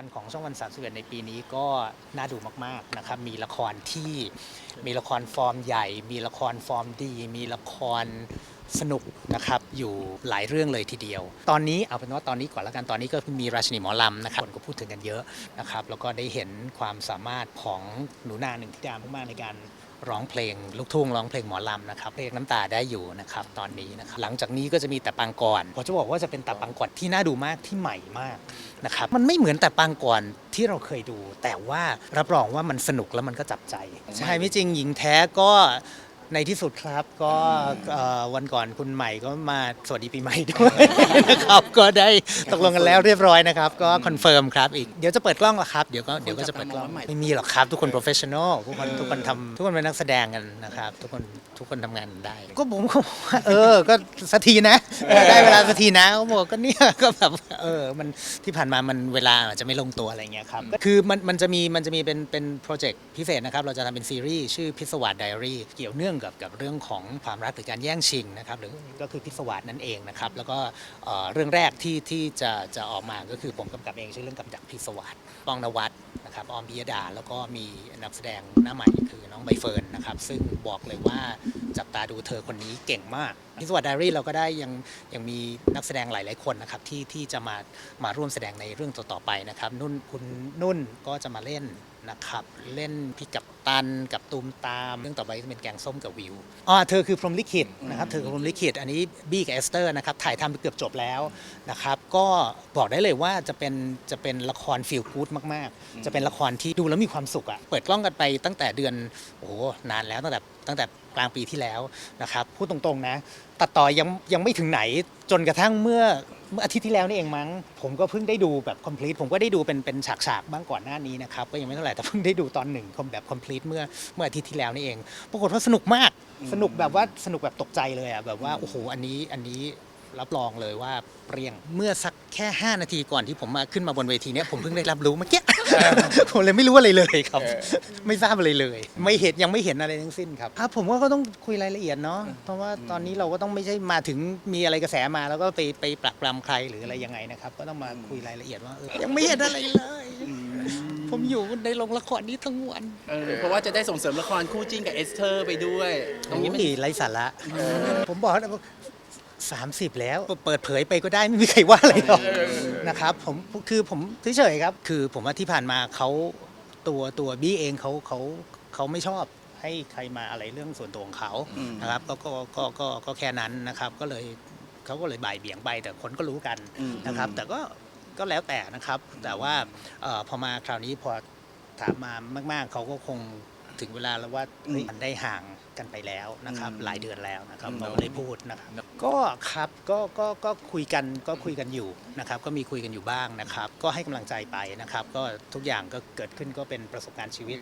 รของช่องวันสามสิบเอ็ดในปีนี้ก็น่าดูมากๆนะครับมีละครที่มีละครฟอร์มใหญ่ มีละครฟอร์มดี มีละคร สนุกนะครับอยู่หลายเรื่องเลยทีเดียว ตอนนี้เอาเป็นว่าตอนนี้ก่อนแล้วกันตอนนี้ก็มีราชินีหมอลำนะครับคนก็พูดถึงกันเยอะนะครับแล้วก็ได้เห็นความสามารถของหนูนาหนึ่งที่ดามากๆในการร้องเพลงลูกทุ่งร้องเพลงหมอลำนะครับเพลงน้ำตาได้อยู่นะครับตอนนี้นะครับหลังจากนี้ก็จะมีแต่ปังก่อนผมจะบอกว่าจะเป็นแต่ปังก่อนที่น่าดูมากที่ใหม่มากนะครับมันไม่เหมือนแต่ปังก่อนที่เราเคยดู แต่ว่ารับรองว่ามันสนุกแล้วมันก็จับใจใช่ไม่จริงหญิงแท้ก็ ในที่สุดครับก็เอ่อวันก่อนคุณใหม่ก็มาสวัสดีปีใหม่ด้วย นะครับก็ได้ตกลงกันแล้วเรียบร้อยนะครับ ก็คอนเฟิร์มครับอีกเดี๋ยวจะเปิดกล้องแล้วครับเดี๋ยวก็เดี๋ยวก็จะเปิดกล้องไม่มีหรอกครับทุกคน professional ทุกคนทุกคนทำทุกคนเป็นนักแสดงกันนะครับ ทุกคนทุกคนทำงานได้ ก็ผมก็บอกว่าเออก็สักทีนะเออได้เวลาสักทีนะเขาบอกก็เนี่ยก็แบบเออมันที่ผ่านมามันเวลาอาจจะไม่ลงตัวอะไรเงี้ยครับก็คือมันมันจะมีมันจะมีเป็นเป็นโปรเจกต์พิเศษนะครับเราจะทำเป็นซีรีส์ชื่อพิศวาสไดอารี่เกี่ยวเนื่องกับกับเรื่องของความรักหรือการแย่งชิงนะครับหรือก็คือพิศวาสนั่นเองนะครับแล้วก็เรื่องแรกที่ที่จะจะออกมาก็คือผมกำกับเองชื่อเรื่องกับดักพิศวาสป้องนวัดนะครับออมพิยดา แล้วก็มีนักแสดงหน้าใหม่คือน้องใบเฟิร์นนะครับซึ่งบอกเลยว่าจับตาดูเธอคนนี้เก่งมากพิสวัสไดารี่เราก็ได้ยังยังมีนักแสดงหลายๆคนนะครับที่ที่จะมามาร่วมแสดงในเรื่องต่อๆไปนะครับนุ่นคุณนุ่นก็จะมาเล่น นะครับ เล่นพี่กับตันกับตูมตาม เรื่องต่อไปจะเป็นแกงส้มกับวิวอ๋อเธอคือพรหมลิขิตนะครับเธอคือพรหมลิขิตอันนี้บี้กับเอสเตอร์นะครับถ่ายทำไปเกือบจบแล้วนะครับก็บอกได้เลยว่าจะเป็นจะเป็นละครฟีลกู๊ดมากๆ จะเป็นละครที่ดูแล้วมีความสุขอะเปิดกล้องกันไปตั้งแต่เดือนโอ้โหนานแล้วตั้งแต่ตั้งแต่กลางปีที่แล้วนะครับพูดตรงๆนะตัดต่อยังยังไม่ถึงไหนจนกระทั่งเมื่อ เมื่ออาทิตย์ที่แล้วนี่เองมั้ง ผมก็เพิ่งได้ดูแบบ complete ผมก็ได้ดูเป็นเป็นฉากๆบ้างก่อนหน้านี้นะครับ ก็ยังไม่เท่าไหร่แต่เพิ่งได้ดูตอนหนึ่งแบบ complete เมื่อเมื่ออาทิตย์ที่แล้วนี่เอง ปรากฏว่าสนุกมาก สนุกแบบว่าสนุกแบบตกใจเลยอะแบบว่าโอ้โหอันนี้อันนี้ รับรองเลยว่าเปรี้ยงเมื่อสักแค่ 5 นาทีก่อนที่ผมมาขึ้นมาบนเวทีเนี้ยผมเพิ่งได้รับรู้เมื่อกี้ ผมเลยไม่รู้อะไรเลยครับ ไม่ทราบอะไรเลย ไม่เห็นยังไม่เห็นอะไรทั้งสิ้นครับครับผมว่าก็ต้องคุยรายละเอียดเนาะเพราะว่าตอนนี้เราก็ต้องไม่ใช่มาถึงมีอะไรกระแสมาแล้วก็ไปไปปรักปรำใครหรืออะไรยังไงนะครับ ก็ต้องมาคุยรายละเอียดว่าเออยังไม่เห็นอะไรเลย ผมอยู่ในโรงละครนี้ทั้งวันเออเพราะว่าจะได้ส่งเสริมละครคู่จิ้นกับเอสเธอร์ไปด้วยตรงนี้มันโอ้ยไร้สาระผมบอกแล้ว สามสิบแล้วเปิดเผยไปก็ได้ไม่มีใครว่าอะไรหรอกนะครับผมคือผมเฉยๆครับ คือผมว่าที่ผ่านมาเขาตัวตัวบี้เองเขาเขาเขาไม่ชอบให้ใครมาอะไรเรื่องส่วนตัวของเขาอืมนะครับก็ก็ก็ก็ก็แค่นั้นนะครับ ก็เลยเขาก็เลยบ่ายเบี่ยงไปแต่คนก็รู้กันอืมนะครับ แต่ก็ก็แล้วแต่นะครับ แต่ว่าเออพอมาคราวนี้พอถามมามาก ๆเขาก็คง ถึงเวลาแล้วว่าเฮ้ยมันได้ห่างกันไปแล้วนะครับ หลายเดือนแล้วนะครับเราก็เลยพูดนะครับก็ครับก็ก็ก็คุยกันก็คุยกันอยู่นะครับ ก็มีคุยกันอยู่บ้างนะครับ ก็ให้กำลังใจไปนะครับ ก็ทุกอย่างก็เกิดขึ้นก็เป็นประสบการณ์ชีวิต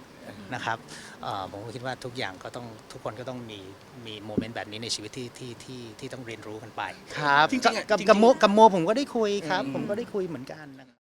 นะครับเอ่อผมก็คิดว่าทุกอย่างก็ต้องทุกคนก็ต้องมีมีโมเมนต์แบบนี้ในชีวิตที่ที่ที่ที่ต้องเรียนรู้กันไปครับจริงๆอะกับจริงๆ กับโมกับโมผมก็ได้คุยครับ ผมก็ได้คุยเหมือนกันนะครับ